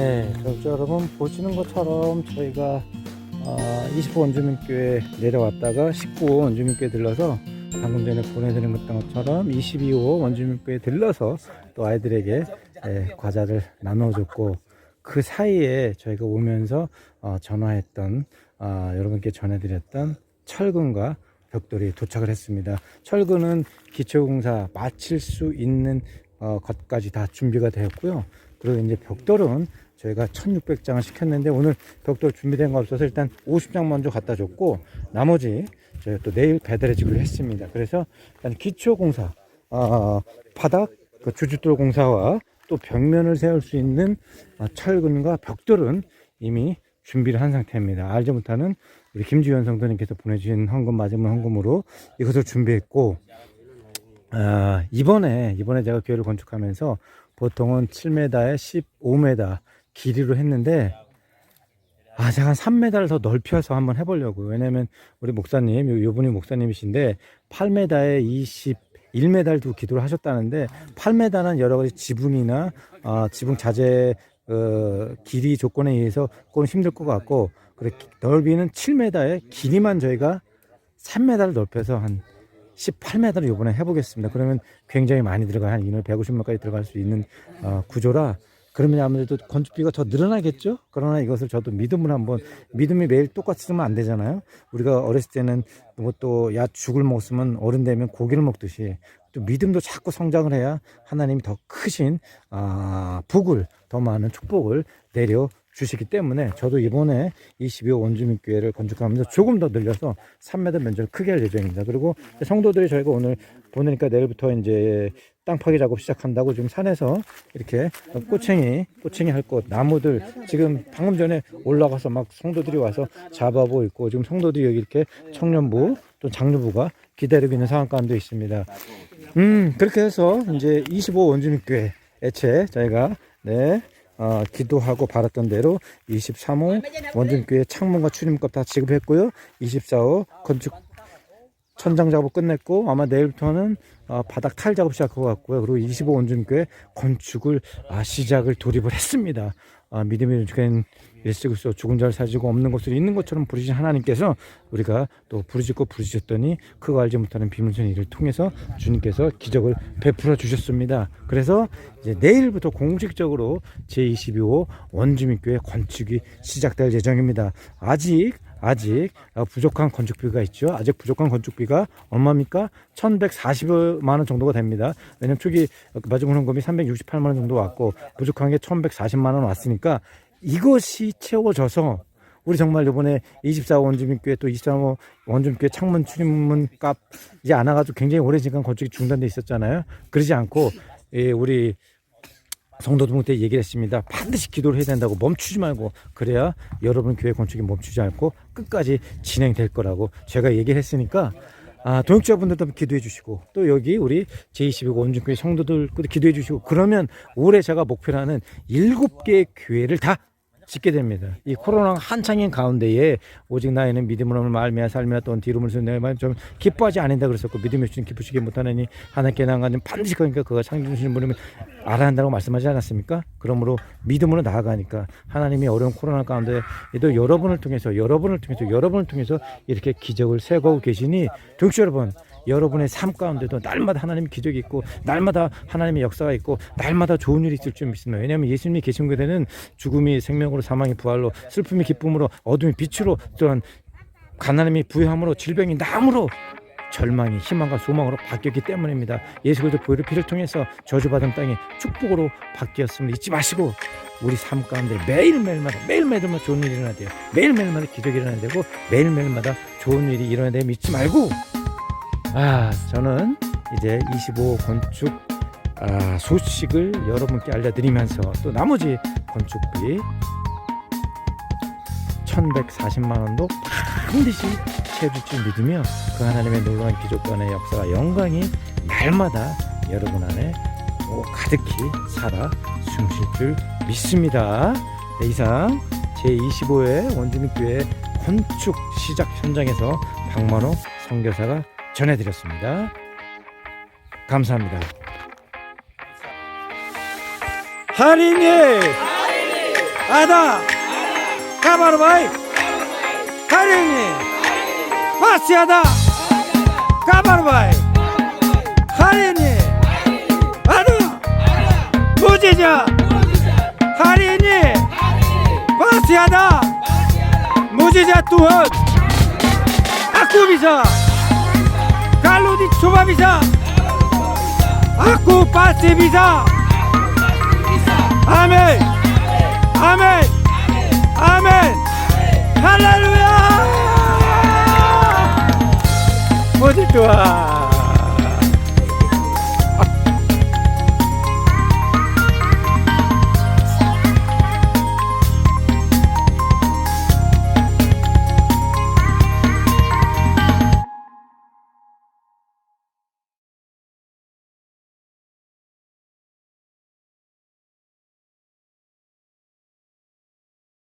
네, 그렇죠. 여러분 보시는 것처럼 저희가 어, 20호 원주민교회 내려왔다가 19호 원주민교회 들러서 방금 전에 보내드린 것처럼 22호 원주민교회 들러서 또 아이들에게 예, 과자를 나눠줬고 그 사이에 저희가 오면서 어, 전화했던 어, 여러분께 전해드렸던 철근과 벽돌이 도착을 했습니다. 철근은 기초공사 마칠 수 있는 어, 것까지 다 준비가 되었고요. 그리고 이제 벽돌은 저희가 1600장을 시켰는데 오늘 벽돌 준비된 거 없어서 일단 50장 먼저 갖다 줬고 나머지 저희가 또 내일 배달해 주기로 했습니다. 그래서 일단 기초 공사, 어, 바닥, 그 주춧돌 공사와 또 벽면을 세울 수 있는 어, 철근과 벽돌은 이미 준비를 한 상태입니다. 알지 못하는 우리 김지현 성도님께서 보내주신 헌금 맞으면 헌금으로 이것을 준비했고 아, 이번에 이번에 제가 교회를 건축하면서 보통은 7m에 15m 길이로 했는데 아 제가 한 3m를 더 넓혀서 한번 해보려고요. 왜냐면 우리 목사님 요, 요 분이 목사님이신데 8m에 21m를 두고 기도를 하셨다는데 8m는 여러 가지 지붕이나 어, 지붕 자재 어, 길이 조건에 의해서 조금 힘들 것 같고 그래 넓이는 7m에 길이만 저희가 3m를 넓혀서 한 18m를 이번에 해보겠습니다. 그러면 굉장히 많이 들어가 한 인원 150명까지 들어갈 수 있는 어, 구조라 그러면 아무래도 건축비가 더 늘어나겠죠. 그러나 이것을 저도 믿음을 한번 믿음이 매일 똑같이 쓰면 안 되잖아요. 우리가 어렸을 때는 뭐 또 야 죽을 먹었으면 어른 되면 고기를 먹듯이 또 믿음도 자꾸 성장을 해야 하나님이 더 크신 아, 복을 더 많은 축복을 내려 주시기 때문에 저도 이번에 22호 원주민교회를 건축하면서 조금 더 늘려서 3m 면적을 크게 할 예정입니다. 그리고 성도들이 저희가 오늘 보내니까 내일부터 이제 땅 파기 작업 시작한다고 지금 산에서 이렇게 꼬챙이, 꼬챙이 할 것, 나무들 지금 방금 전에 올라가서 막 성도들이 와서 잡아보고 있고 지금 성도들이 여기 이렇게 청년부 또 장로부가 기다리고 있는 상황 가운데 있습니다. 음, 그렇게 해서 이제 25 원주민교회 애체 저희가 네, 어, 기도하고 바랐던 대로 23호 원주민교회 창문과 출입값 다 지급했고요. 24호 건축 천장 작업 끝냈고 아마 내일부터는 어, 바닥 탈 작업 시작할 것 같고요. 그리고 25 원주민교회 건축을 아, 시작을 돌입을 했습니다. 아, 믿음의 주된 일찍을수 죽은 자를 사지고 없는 것을 있는 것처럼 부르신 하나님께서 우리가 또 부르짖고 부르짖었더니 그거 알지 못하는 비문선 일을 통해서 주님께서 기적을 베풀어 주셨습니다. 그래서 이제 내일부터 공식적으로 제22호 원주민교회 건축이 시작될 예정입니다. 아직 아직 어, 부족한 건축비가 있죠. 아직 부족한 건축비가 얼마입니까? 1,140만 원 정도가 됩니다. 왜냐면 초기 마지막 헌금이 368만 원 정도 왔고 부족한 게 1,140만 원 왔으니까 이것이 채워져서 우리 정말 이번에 24호 원주민교회 또 23호 원주민교회 창문 출입문 값이 안 와가지고 굉장히 오랜 시간 건축이 중단돼 있었잖아요. 그러지 않고 예, 우리 성도들한테 얘기를 했습니다. 반드시 기도를 해야 된다고 멈추지 말고 그래야 여러분 교회 건축이 멈추지 않고 끝까지 진행될 거라고 제가 얘기를 했으니까 아, 동역자분들도 기도해 주시고 또 여기 우리 제22고 원중교회 성도들도 기도해 주시고 그러면 올해 제가 목표라는 일곱 개의 교회를 다 짓게 됩니다. 이 코로나 한창인 가운데에 오직 나에는 믿음으로 말미암아 삶이나 또는 뒤로 물서 내 마음 좀 기뻐하지 않는다 그랬었고 믿음이 주님 기쁘시게 못하느니 하나님께 나아가는 반드시 그러니까 그가 창조 주신 분이면 알아야 한다고 말씀하지 않았습니까? 그러므로 믿음으로 나아가니까 하나님이 어려운 코로나 가운데 또 여러분을 통해서 여러분을 통해서 여러분을 통해서 이렇게 기적을 세고 계시니 동시 여러분 여러분의 삶 가운데도 날마다 하나님의 기적이 있고 날마다 하나님의 역사가 있고 날마다 좋은 일이 있을 줄 믿습니다. 왜냐하면 예수님이 계신 곳에는 죽음이 생명으로 사망이 부활로 슬픔이 기쁨으로 어둠이 빛으로 또한 가난함이 부여함으로 질병이 남으로 절망이 희망과 소망으로 바뀌었기 때문입니다. 예수 그리스도 보혈의 피를 통해서 저주받은 땅이 축복으로 바뀌었음을 잊지 마시고 우리 삶 가운데 매일매일마다 매일매일마다 좋은 일이 일어나야 돼요. 매일매일마다 기적이 일어나야 되고 매일매일마다 좋은 일이 일어나야 되면 잊지 말고 아 저는 이제 25 건축 아, 소식을 여러분께 알려드리면서 또 나머지 건축비 1140만 원도 반드시 채워줄 줄 믿으며 그 하나님의 놀라운 기적관의 역사와 영광이 날마다 여러분 안에 오, 가득히 살아 숨쉴 줄 믿습니다. 네, 이상 제25회 원주민교회 건축 시작 현장에서 박만호 선교사가 전해드렸습니다. 감사합니다. 할인이 아다. 까바르바이. 할인이 마시아다. 까바르바이. 할인이 아다. 무지자. 할인이 마시아다. 무지자 bisa kalau dicoba bisa aku pasti bisa 아멘 아멘 아멘 할렐루야 모두 좋아